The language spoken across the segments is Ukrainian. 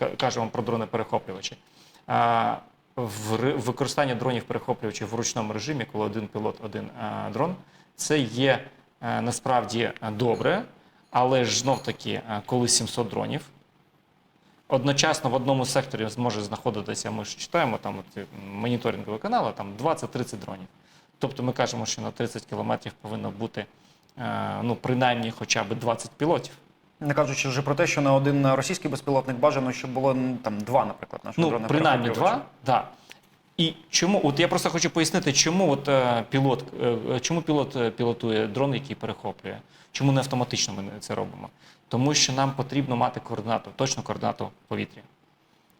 ка- кажемо про дрони перехоплювачі. Використання дронів перехоплювачів в ручному режимі, коли один пілот, один дрон, це є е, насправді добре, але ж знов таки, е, коли 700 дронів, одночасно в одному секторі зможе знаходитися, ми ж читаємо там от, е, моніторингові канали, там 20-30 дронів. Тобто ми кажемо, що на 30 кілометрів повинно бути ну, принаймні хоча б 20 пілотів. Не кажучи вже про те, що на один російський безпілотник бажано, щоб було там два, наприклад, наших Ну, дронів принаймні два, да. І чому, от я просто хочу пояснити, чому от, е, пілот, е, е, чому пілот е, пілотує дрон, який перехоплює? Чому не автоматично ми це робимо? Тому що нам потрібно мати координату, точну координату повітря.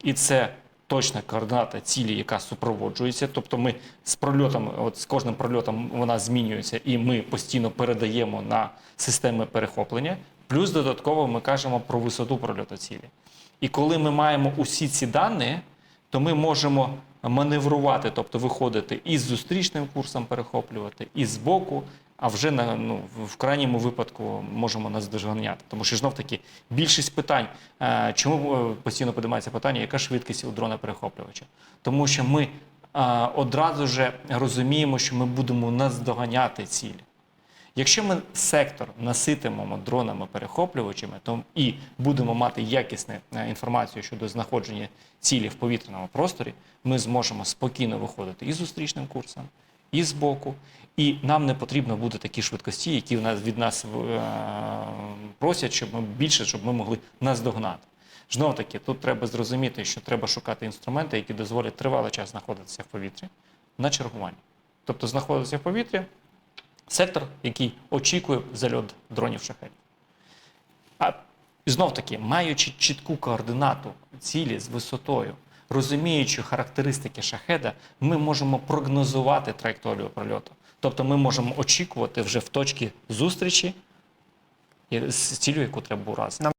І це точна координата цілі, яка супроводжується. Тобто ми з прольотом, от з кожним прольотом вона змінюється, і ми постійно передаємо на системи перехоплення. Плюс додатково ми кажемо про висоту прольоту цілі. І коли ми маємо усі ці дані, то ми можемо маневрувати, тобто виходити із зустрічним курсом перехоплювати, і з боку, а вже на ну в крайньому випадку можемо наздожганяти. Тому що знов таки більшість питань, е, чому е, постійно підіймається питання, яка швидкість у дрона перехоплювача? Тому що ми е, одразу ж розуміємо, що ми будемо наздоганяти цілі. Якщо ми сектор наситимемо дронами перехоплювачами, то і будемо мати якісну е, інформацію щодо знаходження цілі в повітряному просторі, ми зможемо спокійно виходити і зустрічним курсом, і з боку. І нам не потрібно буде такі швидкості, які в нас від нас е, просять, щоб ми більше, щоб ми могли наздогнати. Знов таки, тут треба зрозуміти, що треба шукати інструменти, які дозволять тривалий час знаходитися в повітрі на чергуванні. Тобто знаходитися в повітрі, сектор, який очікує зальот дронів шахетів. А знов таки, маючи чітку координату цілі з висотою, розуміючи характеристики шахеда, ми можемо прогнозувати траєкторію прольоту. Тобто ми можемо очікувати вже в точці зустрічі з цілею, яку треба уразити.